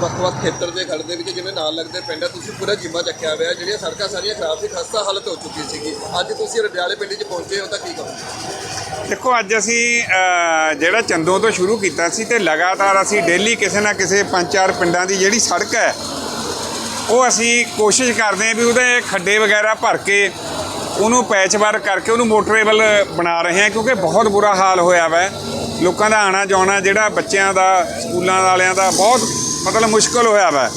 ਵੱਖ-ਵੱਖ ਖੇਤਰ ਦੇ ਖੜ ਦੇ ਵਿੱਚ ਜਿਵੇਂ ਨਾਲ ਲੱਗਦੇ ਪਿੰਡ ਆ, ਤੁਸੀਂ ਪੂਰਾ ਜਿੰਮਾ ਚੱਕਿਆ ਹੋਇਆ, ਜਿਹੜੀਆਂ ਸੜਕਾਂ ਸਾਰੀਆਂ ਖਰਾਬ ਸੀ, ਖਸਤਾ ਹਾਲਤ ਹੋ ਚੁੱਕੀ ਸੀਗੀ। ਅੱਜ ਤੁਸੀਂ ਰਡਿਆਲੇ ਪਿੰਡ 'ਚ ਪਹੁੰਚੇ ਹੋ, ਤਾਂ ਕੀ ਕਹੋਗੇ? ਦੇਖੋ, ਅੱਜ ਅਸੀਂ ਜਿਹੜਾ ਚੰਦੋਂ ਤੋਂ ਸ਼ੁਰੂ ਕੀਤਾ ਸੀ ਤੇ ਲਗਾਤਾਰ ਅਸੀਂ ਡੇਲੀ ਕਿਸੇ ਨਾ ਕਿਸੇ ਪੰਜ ਚਾਰ ਪਿੰਡਾਂ ਦੀ ਜਿਹੜੀ ਸੜਕ ਹੈ, ਉਹ ਅਸੀਂ ਕੋਸ਼ਿਸ਼ ਕਰਦੇ ਹਾਂ ਵੀ ਉਹਦੇ ਖੱਡੇ ਵਗੈਰਾ ਭਰ ਕੇ ਉਹਨੂੰ ਪੈਚਵਰ ਕਰਕੇ ਉਹਨੂੰ ਮੋਟਰੇਬਲ ਬਣਾ ਰਹੇ ਹਾਂ, ਕਿਉਂਕਿ ਬਹੁਤ ਬੁਰਾ ਹਾਲ ਹੋਇਆ ਵਾ। ਲੋਕਾਂ ਦਾ ਆਣਾ ਜਾਣਾ ਜਿਹੜਾ ਬੱਚਿਆਂ ਦਾ, ਸਕੂਲਾਂ ਵਾਲਿਆਂ ਦਾ ਬਹੁਤ ਮਤਲਬ ਮੁਸ਼ਕਲ ਹੋਇਆ ਵਾ।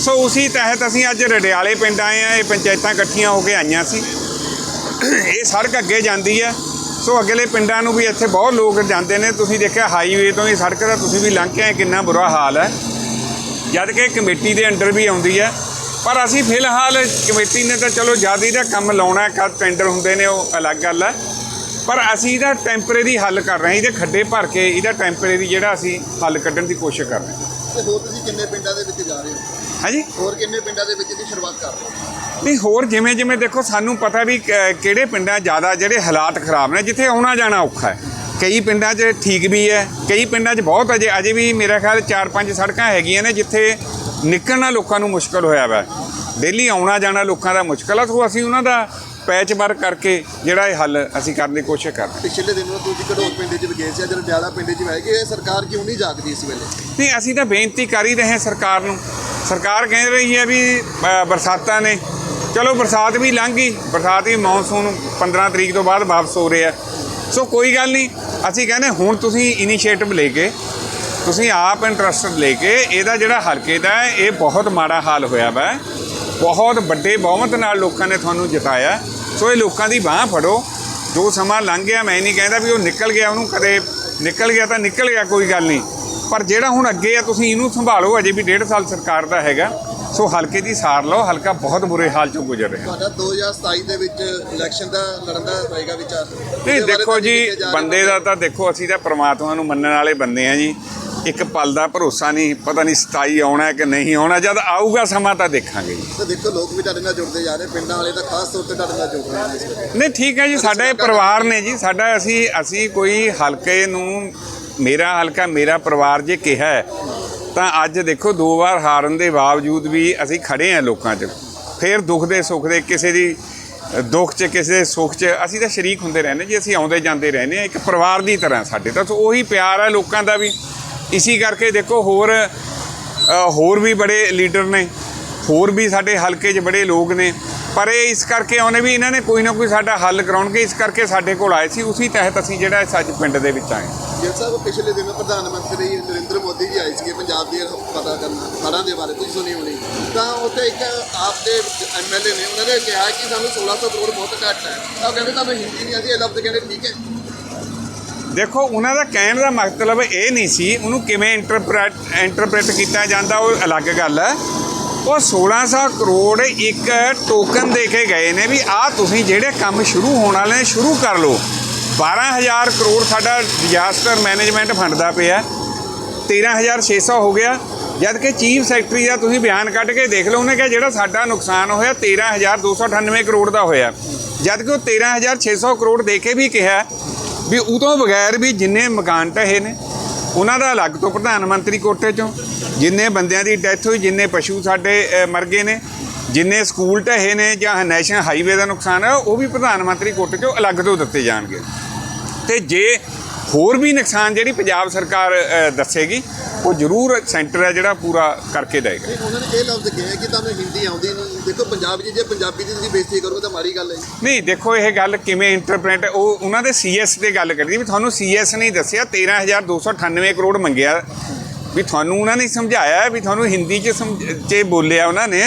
ਸੋ ਉਸੇ ਤਹਿਤ ਅਸੀਂ ਅੱਜ ਰਡਿਆਲੇ ਪਿੰਡ ਆਏ ਆ, ਇਹ ਪੰਚਾਇਤਾਂ ਇਕੱਠੀਆਂ ਹੋ ਕੇ ਆਈਆਂ ਸੀ। ਇਹ ਸੜਕ ਅੱਗੇ ਜਾਂਦੀ ਹੈ ਸੋ ਅਗਲੇ ਪਿੰਡਾਂ ਨੂੰ ਵੀ ਇੱਥੇ ਬਹੁਤ ਲੋਕ ਜਾਂਦੇ ਨੇ। ਤੁਸੀਂ ਦੇਖਿਆ ਹਾਈਵੇ ਤੋਂ ਹੀ ਸੜਕ ਦਾ ਤੁਸੀਂ ਵੀ ਲੰਘ ਕੇ ਆਏ, ਕਿੰਨਾ ਬੁਰਾ ਹਾਲ ਹੈ। ਜਦ ਕਿ ਕਮੇਟੀ ਦੇ ਅੰਡਰ ਵੀ ਆਉਂਦੀ ਹੈ ਪਰ ਅਸੀਂ ਫਿਲਹਾਲ ਕਮੇਟੀ ਨੇ ਤਾਂ ਚਲੋ ਜ਼ਿਆਦਾ ਦਾ ਕੰਮ ਲਾਉਣਾ ਕਦ ਟੈਂਡਰ ਹੁੰਦੇ ਨੇ, ਉਹ ਅਲੱਗ ਗੱਲ ਹੈ। ਪਰ ਅਸੀਂ ਇਹਦਾ ਟੈਂਪਰੇਰੀ ਹੱਲ ਕਰ ਰਹੇ ਹਾਂ, ਇਹਦੇ ਖੱਡੇ ਭਰ ਕੇ ਇਹਦਾ ਟੈਂਪਰੇਰੀ ਜਿਹੜਾ ਅਸੀਂ ਹੱਲ ਕੱਢਣ ਦੀ ਕੋਸ਼ਿਸ਼ ਕਰ ਰਹੇ ਹਾਂ। ਤੇ ਹੋਰ ਤੁਸੀਂ ਕਿੰਨੇ ਪਿੰਡਾਂ ਦੇ ਵਿੱਚ ਜਾ ਰਹੇ ਹੋ? ਹਾਂਜੀ? ਹੋਰ ਕਿੰਨੇ ਪਿੰਡਾਂ ਦੇ ਵਿੱਚ ਦੀ ਸ਼ੁਰੂਆਤ ਕਰ ਰਹੇ ਹੋ? ਨਹੀਂ ਹੋਰ ਜਿਵੇਂ ਜਿਵੇਂ ਦੇਖੋ ਸਾਨੂੰ ਪਤਾ ਵੀ ਕ- ਕਿਹੜੇ ਪਿੰਡਾਂ ਜ਼ਿਆਦਾ ਜਿਹੜੇ ਹਾਲਾਤ ਖਰਾਬ ਨੇ ਜਿੱਥੇ ਆਉਣਾ ਜਾਣਾ ਔਖਾ ਹੈ। ਕਈ ਪਿੰਡਾਂ 'ਚ ਠੀਕ ਵੀ ਹੈ ਕਈ ਪਿੰਡਾਂ 'ਚ ਬਹੁਤ ਅਜੇ ਅਜੇ ਵੀ ਮੇਰੇ ਖਿਆਲ 4-5 ਸੜਕਾਂ ਹੈਗੀਆਂ ਨੇ ਜਿੱਥੇ ਨਿਕਲਣਾ ਲੋਕਾਂ ਨੂੰ ਮੁਸ਼ਕਲ ਹੋਇਆ ਵਾ। ਡੇਲੀ ਆਉਣਾ ਜਾਣਾ ਲੋਕਾਂ ਦਾ ਮੁਸ਼ਕਲ ਆ ਸੋ ਅਸੀਂ ਉਹਨਾਂ ਦਾ ਪੈਚ ਵਰਕ ਕਰਕੇ ਜਿਹੜਾ ਇਹ ਹੱਲ ਅਸੀਂ ਕਰਨ ਦੀ ਕੋਸ਼ਿਸ਼ ਕਰ ਰਹੇ ਹਾਂ। ਪਿਛਲੇ ਦਿਨਾਂ ਤੁਸੀਂ ਘੜੋਲ ਪਿੰਡ 'ਚ ਵੀ ਗਏ ਸੀ ਅੱਜ ਰਡਿਆਲਾ ਪਿੰਡ 'ਚ ਵੀ ਇਹ ਸਰਕਾਰ ਕਿਉਂ ਨਹੀਂ ਜਾਗਦੀ ਇਸ ਵੇਲੇ? ਨਹੀਂ ਅਸੀਂ ਤਾਂ ਬੇਨਤੀ ਕਰ ਹੀ ਰਹੇ ਹਾਂ ਸਰਕਾਰ ਨੂੰ। ਸਰਕਾਰ ਕਹਿ ਰਹੀ ਹੈ ਵੀ ਬਰਸਾਤਾਂ ਨੇ। ਚਲੋ ਬਰਸਾਤ ਵੀ ਲੰਘ ਗਈ। ਬਰਸਾਤ ਵੀ ਮੌਨਸੂਨ 15 ਤਰੀਕ ਤੋਂ ਬਾਅਦ ਵਾਪਸ ਹੋ ਰਿਹਾ। ਸੋ ਕੋਈ ਗੱਲ ਨਹੀਂ ਅਸੀਂ ਕਹਿੰਦੇ ਹੁਣ ਤੁਸੀਂ ਇਨੀਸ਼ੀਏਟਿਵ ਲੈ ਕੇ ਤੁਸੀਂ ਆਪ ਇੰਟਰਸਟ ਲੈ ਕੇ ਇਹਦਾ ਜਿਹੜਾ ਹਲਕੇ ਦਾ ਇਹ ਬਹੁਤ ਮਾੜਾ ਹਾਲ ਹੋਇਆ ਵਾ। ਬਹੁਤ ਵੱਡੇ ਬਹੁਮਤ ਨਾਲ ਲੋਕਾਂ ਨੇ ਤੁਹਾਨੂੰ ਜਿਤਾਇਆ। ਸੋ ਇਹ ਲੋਕਾਂ ਦੀ ਬਾਹ ਫੜੋ। ਜੋ ਸਮਾਂ ਲੰਘ ਗਿਆ ਮੈਂ ਨਹੀਂ ਕਹਿੰਦਾ ਵੀ ਉਹ ਨਿਕਲ ਗਿਆ ਉਹਨੂੰ ਕਦੇ ਨਿਕਲ ਗਿਆ ਤਾਂ ਨਿਕਲ ਗਿਆ ਕੋਈ ਗੱਲ ਨਹੀਂ। ਪਰ ਜਿਹੜਾ ਹੁਣ ਅੱਗੇ ਆ ਤੁਸੀਂ ਇਹਨੂੰ ਸੰਭਾਲੋ ਅਜੇ ਵੀ ਡੇਢ ਸਾਲ ਸਰਕਾਰ ਦਾ ਹੈਗਾ। ਸੋ ਹਲਕੇ ਦੀ ਸਾਰ ਲਓ ਹਲਕਾ ਬਹੁਤ ਬੁਰੇ ਹਾਲ ਚੋਂ ਗੁਜ਼ਰ ਰਿਹਾ। ਤੁਹਾਡਾ 2027 ਦੇ ਵਿੱਚ ਇਲੈਕਸ਼ਨ ਦਾ ਲੜਨ ਦਾ ਪਏਗਾ ਵਿਚਾਰ। ਨਹੀਂ ਦੇਖੋ ਜੀ ਬੰਦੇ ਦਾ ਤਾਂ ਦੇਖੋ ਅਸੀਂ ਤਾਂ ਪ੍ਰਮਾਤਮਾ ਨੂੰ ਮੰਨਣ ਵਾਲੇ ਬੰਦੇ ਆ ਜੀ। ਇੱਕ ਪਲ ਦਾ ਭਰੋਸਾ ਨਹੀਂ ਪਤਾ ਨਹੀਂ 27 ਆਉਣਾ ਹੈ ਕਿ ਨਹੀਂ ਆਉਣਾ ਜਦ ਆਊਗਾ ਸਮਾਂ ਤਾਂ ਦੇਖਾਂਗੇ ਜੀ। ਤੇ ਦੇਖੋ ਲੋਕ ਵੀ ਤੁਹਾਡੇ ਨਾਲ ਜੁੜਦੇ ਜਾ ਰਹੇ ਪਿੰਡਾਂ ਵਾਲੇ ਤਾਂ ਖਾਸ ਤੌਰ ਤੇ ਤੁਹਾਡੇ ਨਾਲ ਜੁੜ ਰਹੇ ਨੇ ਇਸ ਵੇਲੇ। ਨਹੀਂ ਠੀਕ ਹੈ ਜੀ ਸਾਡਾ ਇਹ ਪਰਿਵਾਰ ਨੇ ਜੀ ਸਾਡਾ ਅਸੀਂ ਅਸੀਂ ਕੋਈ ਹਲਕੇ ਨੂੰ ਮੇਰਾ ਹਲਕਾ ਮੇਰਾ ਪਰਿਵਾਰ ਜੇ ਕਿਹਾ ਹੈ, ਤਾਂ ਅੱਜ ਦੇਖੋ ਦੋ ਵਾਰ ਹਾਰਨ ਦੇ ਬਾਵਜੂਦ ਵੀ ਅਸੀਂ ਖੜੇ ਆ ਲੋਕਾਂ 'ਚ। ਫਿਰ ਦੁੱਖ ਦੇ ਸੁੱਖ ਦੇ ਕਿਸੇ ਦੀ ਅ, ਦੁੱਖ 'ਚ ਕਿਸੇ ਦੇ ਸੁੱਖ 'ਚ ਅਸੀਂ ਤਾਂ ਸ਼ਰੀਕ ਹੁੰਦੇ ਰਹਿੰਦੇ ਜੀ ਅਸੀਂ ਆਉਂਦੇ ਜਾਂਦੇ ਰਹਿੰਦੇ ਆ ਇੱਕ ਪਰਿਵਾਰ ਦੀ ਤਰ੍ਹਾਂ ਸਾਡੇ ਤਾਂ ਸੋ ਉਹੀ ਪਿਆਰ ਹੈ ਲੋਕਾਂ ਦਾ ਵੀ। ਇਸੀ ਕਰਕੇ ਦੇਖੋ ਹੋਰ ਹੋਰ ਵੀ ਬੜੇ ਲੀਡਰ ਨੇ, ਹੋਰ ਵੀ ਸਾਡੇ ਹਲਕੇ 'ਚ ਬੜੇ ਲੋਕ ਨੇ, ਪਰ ਇਹ ਇਸ ਕਰਕੇ ਆਉਣੇ ਵੀ ਇਹਨਾਂ ਨੇ ਕੋਈ ਨਾ ਕੋਈ ਸਾਡਾ ਹੱਲ ਕਰਾਉਣਗੇ, ਇਸ ਕਰਕੇ ਸਾਡੇ ਕੋਲ ਆਏ ਸੀ, ਉਸੇ ਤਹਿਤ ਅਸੀਂ ਜਿਹੜਾ ਇਸ ਅੱਜ ਪਿੰਡ ਦੇ ਵਿੱਚ ਆਏ ਗਿਲ ਸਾਹਿਬ, ਪਿਛਲੇ ਦਿਨ ਪ੍ਰਧਾਨ ਮੰਤਰੀ ਨਰਿੰਦਰ ਮੋਦੀ ਜੀ ਆਏ ਸੀਗੇ ਪੰਜਾਬ ਦੀ ਪਤਾ ਕਰਨਾ, ਹੜ੍ਹਾਂ ਦੇ ਬਾਰੇ, ਤੁਸੀਂ ਸੁਣੀ ਹੋਣੀ। ਤਾਂ ਉੱਥੇ ਇੱਕ ਆਪ ਦੇ ਐਮਐਲਏ ਨੇ, ਉਹਨਾਂ ਨੇ ਕਿਹਾ ਕਿ ਸਾਨੂੰ 1600 ਕਰੋੜ ਬਹੁਤ ਘੱਟ ਹੈ। ਤਾਂ ਕਹਿੰਦੇ ਤੁਹਾਨੂੰ ਹਿੰਦੀ ਨਹੀਂ ਆਉਂਦੀ, ਇਹ ਲਫ਼ਜ਼ ਕਹਿੰਦੇ, ਠੀਕ ਹੈ। ਦੇਖੋ, ਉਹਨਾਂ ਦਾ ਕਹਿਣ ਦਾ ਮਤਲਬ ਇਹ ਨਹੀਂ ਸੀ ਉਹਨੂੰ ਕਿਵੇਂ ਇੰਟਰਪ੍ਰੈਟ ਇੰਟਰਪ੍ਰੈਟ ਕੀਤਾ ਜਾਂਦਾ, ਉਹ ਅਲੱਗ ਗੱਲ ਹੈ। ਉਹ 1600 ਕਰੋੜ ਇੱਕ ਟੋਕਨ ਦੇ ਕੇ ਗਏ ਨੇ ਵੀ ਆਹ ਤੁਸੀਂ ਜਿਹੜੇ ਕੰਮ ਸ਼ੁਰੂ ਹੋਣ ਵਾਲੇ ਨੇ, ਸ਼ੁਰੂ ਕਰ ਲਓ। 12000 ਕਰੋੜ ਸਾਡਾ ਡਿਜ਼ਾਸਟਰ ਮੈਨੇਜਮੈਂਟ ਫੰਡ ਦਾ ਪਿਆ। 13600 ਹੋ ਗਿਆ। ਜਦ ਕਿ ਚੀਫ ਸੈਕਟਰੀ ਦਾ ਤੁਸੀਂ ਬਿਆਨ ਕੱਢ ਕੇ ਦੇਖ ਲਓ, ਉਹਨੇ ਕਿਹਾ ਜਿਹੜਾ ਸਾਡਾ ਨੁਕਸਾਨ ਹੋਇਆ 13298 ਕਰੋੜ ਦਾ ਹੋਇਆ। ਜਦ ਕਿ ਉਹ 13600 ਕਰੋੜ ਦੇ ਕੇ ਵੀ ਕਿਹਾ ਵੀ ਉਹ ਤੋਂ ਬਗੈਰ ਵੀ ਜਿੰਨੇ ਮਕਾਨ ਢਹੇ ਨੇ, ਉਹਨਾਂ ਦਾ ਅਲੱਗ ਤੋਂ ਪ੍ਰਧਾਨ ਮੰਤਰੀ ਕੋਟੇ ਚੋਂ। ਜਿੰਨੇ ਬੰਦਿਆਂ ਦੀ ਡੈਥ ਹੋਈ, ਜਿੰਨੇ ਪਸ਼ੂ ਸਾਡੇ ਮਰ ਗਏ ਨੇ, ਜਿੰਨੇ ਸਕੂਲ ਢਹੇ ਨੇ ਜਾਂ ਨੈਸ਼ਨਲ ਹਾਈਵੇ ਦਾ ਨੁਕਸਾਨ ਹੈ, ਉਹ ਵੀ ਪ੍ਰਧਾਨ ਮੰਤਰੀ ਕੋਟੇ ਚੋਂ ਅਲੱਗ ਤੋਂ ਦਿੱਤੇ ਜਾਣਗੇ। ਤੇ ਜੇ ਹੋਰ ਵੀ ਨੁਕਸਾਨ ਜਿਹੜੀ ਪੰਜਾਬ ਸਰਕਾਰ ਦੱਸੇਗੀ ਉਹ ਜ਼ਰੂਰ ਸੈਂਟਰ ਹੈ ਜਿਹੜਾ ਪੂਰਾ ਕਰਕੇ ਦੇਗਾ ਉਹਨਾਂ ਨੇ ਇਹ ਲਫ਼ਜ਼ ਕਿਹਾ ਕਿ ਤੁਹਾਨੂੰ ਹਿੰਦੀ ਆਉਂਦੀ ਨਹੀਂ। ਦੇਖੋ ਪੰਜਾਬ 'ਚ ਜੇ ਪੰਜਾਬੀ ਦੀ ਤੁਸੀਂ ਬੇਇੱਜ਼ਤੀ ਕਰੋਗੇ ਤਾਂ ਮਾੜੀ ਗੱਲ ਹੈ। ਨਹੀਂ ਦੇਖੋ ਇਹ ਗੱਲ ਕਿਵੇਂ ਇੰਟਰਪ੍ਰੀਟ ਉਹ ਉਹਨਾਂ ਦੇ ਸੀਐਸ ਤੇ ਗੱਲ ਕਰਦੀ ਵੀ ਤੁਹਾਨੂੰ ਸੀਐਸ ਨਹੀਂ ਦੱਸਿਆ 13298 ਕਰੋੜ ਮੰਗਿਆ। ਵੀ ਤੁਹਾਨੂੰ ਉਹਨਾਂ ਨੇ ਸਮਝਾਇਆ ਵੀ ਤੁਹਾਨੂੰ ਹਿੰਦੀ ਚ ਚ ਬੋਲਿਆ ਉਹਨਾਂ ਨੇ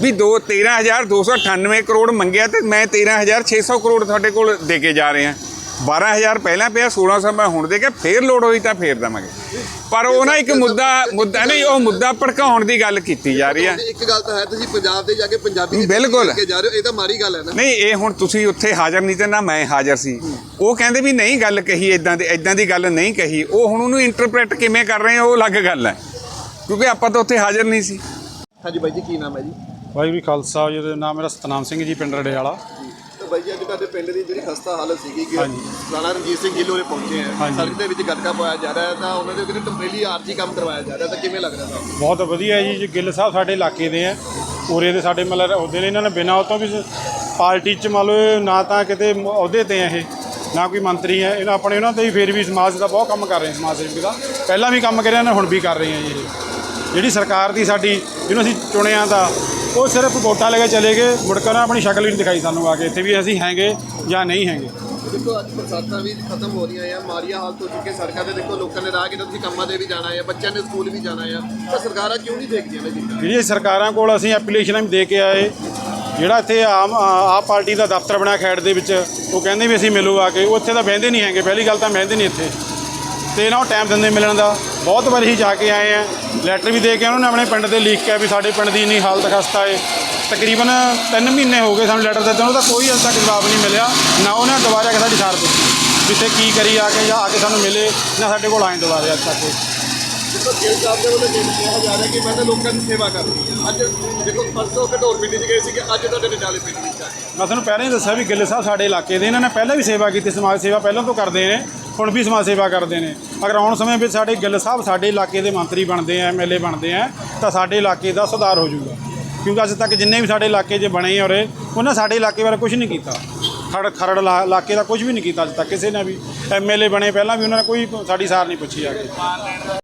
ਵੀ 2 13298 ਕਰੋੜ ਮੰਗਿਆ ਤੇ ਮੈਂ 13600 ਕਰੋੜ ਤੁਹਾਡੇ ਕੋਲ ਦੇ ਕੇ ਜਾ ਰਿਹਾ। 12000 ਪਹਿਲਾਂ ਪਿਆ 1600 ਮੈਂ ਹੁਣ ਦੇ ਕੇ ਫੇਰ ਲੋੜ ਹੋਈ ਤਾਂ ਫੇਰ ਦਵਾਂਗੇ। ਪਰ ਉਹ ਨਾ ਇੱਕ ਮੁੱਦਾ ਮੁੱਦਾ ਨਹੀਂ ਉਹ ਮੁੱਦਾ ਭੜਕਾਉਣ ਦੀ ਗੱਲ ਕੀਤੀ ਜਾ ਰਹੀ ਹੈ ਇੱਕ ਗੱਲ ਤਾਂ ਹੈ ਤੁਸੀਂ ਪੰਜਾਬ ਦੇ ਜਾ ਕੇ ਪੰਜਾਬੀ ਦੀ ਬਿਲਕੁਲ। ਕੇ ਜਾ ਰਹੇ ਹੋ ਇਹ ਤਾਂ ਮਾੜੀ ਗੱਲ ਹੈ ਨਾ। ਨਹੀਂ ਇਹ ਹੁਣ ਤੁਸੀਂ ਉੱਥੇ ਹਾਜ਼ਰ ਨਹੀਂ ਤੇ ਨਾ ਮੈਂ ਹਾਜ਼ਰ ਸੀ। ਉਹ ਕਹਿੰਦੇ ਵੀ ਨਹੀਂ ਗੱਲ ਕਹੀ ਇਦਾਂ ਦੀ ਇਦਾਂ ਦੀ ਗੱਲ ਨਹੀਂ ਕਹੀ। ਉਹ ਹੁਣ ਉਹਨੂੰ ਇੰਟਰਪ੍ਰੀਟ ਕਿਵੇਂ ਕਰ ਰਹੇ ਉਹ ਅਲੱਗ ਗੱਲ ਹੈ। ਕਿਉਂਕਿ ਆਪਾਂ ਤਾਂ ਉੱਥੇ ਹਾਜ਼ਰ ਨਹੀਂ ਸੀ। ਹਾਂਜੀ ਬਾਈ ਜੀ ਕੀ ਨਾਮ ਹੈ ਜੀ? ਵਾਹਿਗੁਰੂ ਖਾਲਸਾ ਜੀ ਦਾ ਨਾਮ ਮੇਰਾ ਸਤਨਾਮ ਸਿੰਘ ਜੀ ਪਿੰਡ ਰੜੇ ਵਾਲਾ ਤਾਂ ਬਾਈ ਜੀ ਅੱਜ ਤੁਹਾਡੇ ਪਿੰਡ ਦੀ ਜਿਹੜੀ ਖਸਤਾ ਹਾਲਤ ਸੀਗੀ ਕਿ। ਰਾਣਾ ਰਣਜੀਤ ਸਿੰਘ ਗਿੱਲ ਉਰੇ ਪਹੁੰਚੇ ਆ। ਸੜਕ ਦੇ ਵਿੱਚ ਗਟਕਾ ਪਾਇਆ ਜਾ ਰਿਹਾ ਤਾਂ ਉਹਨਾਂ ਦੇ ਕਿਤੇ ਟੰਪਰੇਰੀ ਆਰਜੀ ਕੰਮ ਕਰਵਾਇਆ ਜਾ ਰਿਹਾ ਤਾਂ ਕਿਵੇਂ ਲੱਗ ਰਿਹਾ ਤੁਹਾਨੂੰ? ਬਹੁਤ ਵਧੀਆ ਜੀ ਜੀ ਗਿੱਲ ਸਾਹਿਬ ਸਾਡੇ ਇਲਾਕੇ ਦੇ ਆ। ਉਰੇ ਦੇ ਸਾਡੇ ਮਤਲਬ ਅਹੁਦੇ ਨੇ ਇਹਨਾਂ ਨੇ ਬਿਨਾਂ ਉਹ ਤੋਂ ਵੀ ਪਾਰਟੀ 'ਚ ਇਹ ਨਾ ਤਾਂ ਕਿਤੇ ਅਹੁਦੇ ਤੇ ਆ ਇਹ ਨਾ ਕੋਈ ਮੰਤਰੀ ਹੈ। ਇਹਨਾਂ ਆਪਣੇ ਉਹਨਾਂ ਤੇ ਹੀ ਫਿਰ ਵੀ ਸਮਾਜ ਦਾ ਬਹੁਤ ਕੰਮ ਕਰ ਰਹੇ ਸਮਾਜ ਸੇਵਕ ਦਾ। ਪਹਿਲਾਂ ਵੀ ਕੰਮ ਕਰਿਆ ਨੇ ਹੁਣ ਵੀ ਕਰ ਰਹੇ ਆ ਜੀ ਜਿਹੜੀ ਸਰਕਾਰ ਦੀ ਸਾਡੀ ਜਿਹਨੂੰ ਅਸੀਂ ਚੁਣਿਆ ਤਾਂ ਉਹ ਸਿਰਫ ਵੋਟਾਂ ਲੈ ਕੇ ਚਲੇ ਗਏ ਮੁੜ ਕੇ ਉਹਨਾਂ ਆਪਣੀ ਸ਼ਕਲ ਵੀ ਨਹੀਂ ਦਿਖਾਈ ਸਾਨੂੰ ਆ ਕੇ ਇੱਥੇ ਵੀ ਅਸੀਂ ਹੈਗੇ ਜਾਂ ਨਹੀਂ ਹੈਗੇ। ਦੇਖੋ ਅੱਜ ਬਰਸਾਤਾਂ ਵੀ ਖਤਮ ਹੋ ਰਹੀਆਂ ਆ ਮਾਰੀਆ ਹਾਲਤ ਹੋ ਚੁੱਕੀ ਹੈ ਸੜਕਾਂ ਤੇ। ਦੇਖੋ ਲੋਕਾਂ ਨੇ ਰਾਹ ਕਿਤੇ ਤੁਸੀਂ ਕੰਮਾਂ ਤੇ ਵੀ ਜਾਣਾ ਹੈ ਬੱਚਿਆਂ ਨੇ ਸਕੂਲ ਵੀ ਜਾਣਾ ਹੈ ਤਾਂ ਸਰਕਾਰਾਂ ਕਿਉਂ ਨਹੀਂ ਦੇਖਦੀਆਂ ਨੇ ਜੀ ਸਰਕਾਰਾਂ ਕੋਲ ਅਸੀਂ ਐਪਲੀਕੇਸ਼ਨਾਂ ਵੀ ਦੇ ਕੇ ਆਏ ਜਿਹੜਾ ਇੱਥੇ ਆਮ ਆਪ ਪਾਰਟੀ ਦਾ ਦਫ਼ਤਰ ਬਣਿਆ ਖੈੜ ਦੇ ਵਿੱਚ ਉਹ ਕਹਿੰਦੇ ਵੀ ਅਸੀਂ ਮਿਲੋ ਆ ਕੇ ਉਹ ਇੱਥੇ ਤਾਂ ਬਹਿੰਦੇ ਨਹੀਂ ਹੈਗੇ ਪਹਿਲੀ ਗੱਲ ਤਾਂ ਬਹਿੰਦੇ ਨਹੀਂ ਇੱਥੇ। ਤੇ ਨੂੰ ਟਾਈਮ ਦਿੰਦੇ ਮਿਲਣ ਦਾ। ਬਹੁਤ ਵਾਰੀ ਹੀ ਜਾ ਕੇ ਆਏ ਆ। ਲੈਟਰ ਵੀ ਦੇ ਕੇ ਉਹਨਾਂ ਨੇ ਆਪਣੇ ਪਿੰਡ ਦੇ ਲਿਖ ਕੇ ਵੀ ਸਾਡੇ ਪਿੰਡ ਦੀ ਇੰਨੀ ਹਾਲਤ ਖਸਤਾ ਏ। ਤਕਰੀਬਨ 3 ਮਹੀਨੇ ਹੋ ਗਏ ਸਾਨੂੰ ਲੈਟਰ ਦਿੱਤੇ ਨੂੰ ਤਾਂ ਕੋਈ ਅਜੇ ਤੱਕ ਜਵਾਬ ਨਹੀਂ ਮਿਲਿਆ। ਨਾ ਉਹਨੇ ਦੁਬਾਰਾ ਆ ਕੇ ਸਾਡੀ ਸਾਰ ਦਿੱਤੀ ਇੱਥੇ ਕੀ ਕਰੀ ਆ ਕੇ ਜਾਂ ਆ ਕੇ ਸਾਨੂੰ ਮਿਲੇ ਨਾ ਸਾਡੇ ਕੋਲ ਆਏ ਦੁਬਾਰਾ ਅੱਜ ਤੱਕ। ਦੇਖੋ ਜੇਲ੍ਹ ਸਾਹਿਬ ਦੇ ਵੱਲੋਂ ਇਹ ਕਿਹਾ ਜਾ ਰਿਹਾ ਕਿ ਮੈਂ ਤਾਂ ਲੋਕਾਂ ਦੀ ਸੇਵਾ ਕਰ ਰਹੀ ਹਾਂ। ਅੱਜ ਦੇਖੋ ਪਰਸੋਂ ਘਟੋਰ ਪਿੰਡੀ 'ਚ ਗਏ ਸੀਗੇ ਅੱਜ ਤੁਹਾਡੇ ਨਡਾਲੇ ਪਿੰਡ ਵਿੱਚ ਆਏ ਮੈਂ ਤੁਹਾਨੂੰ ਪਹਿਲਾਂ ਹੀ ਦੱਸਿਆ ਵੀ ਗਿੱਲ ਸਾਹਿਬ ਸਾਡੇ ਇਲਾਕੇ ਦੇ ਇਹਨਾਂ ਨੇ ਪਹਿਲਾਂ ਵੀ ਸੇਵਾ ਕੀਤੀ ਸਮਾਜ ਸੇਵਾ ਪਹਿਲਾਂ ਤੋਂ ਕਰਦੇ ਨੇ। ਹੁਣ ਵੀ ਸਮਾਜ ਸੇਵਾ ਕਰਦੇ ਨੇ। ਅਗਰ ਆਉਣ ਸਮੇਂ ਵਿੱਚ ਸਾਡੇ ਗਿੱਲ ਸਾਹਿਬ ਸਾਡੇ ਇਲਾਕੇ ਦੇ ਮੰਤਰੀ ਬਣਦੇ ਆ ਐਮਐਲਏ ਬਣਦੇ ਆ, ਤਾਂ ਸਾਡੇ ਇਲਾਕੇ ਦਾ ਸੁਧਾਰ ਹੋ ਜਾਊਗਾ। ਕਿਉਂਕਿ ਅੱਜ ਤੱਕ ਜਿੰਨੇ ਵੀ ਸਾਡੇ ਇਲਾਕੇ 'ਚ ਬਣੇ ਆ ਉਰੇ, ਉਹਨਾਂ ਸਾਡੇ ਇਲਾਕੇ ਬਾਰੇ ਕੁਝ ਨਹੀਂ ਕੀਤਾ। ਖੜ ਖਰੜ ਇਲਾ- ਇਲਾਕੇ ਦਾ ਕੁਝ ਵੀ ਨਹੀਂ ਕੀਤਾ ਅੱਜ ਤੱਕ ਕਿਸੇ ਨੇ ਵੀ। ਐਮਐਲਏ ਬਣੇ, ਪਹਿਲਾਂ ਵੀ ਉਹਨਾਂ ਨੇ ਕੋਈ ਸਾਡੀ ਸਾਰ ਨਹੀਂ ਪੁੱਛੀ ਆ ਕੇ।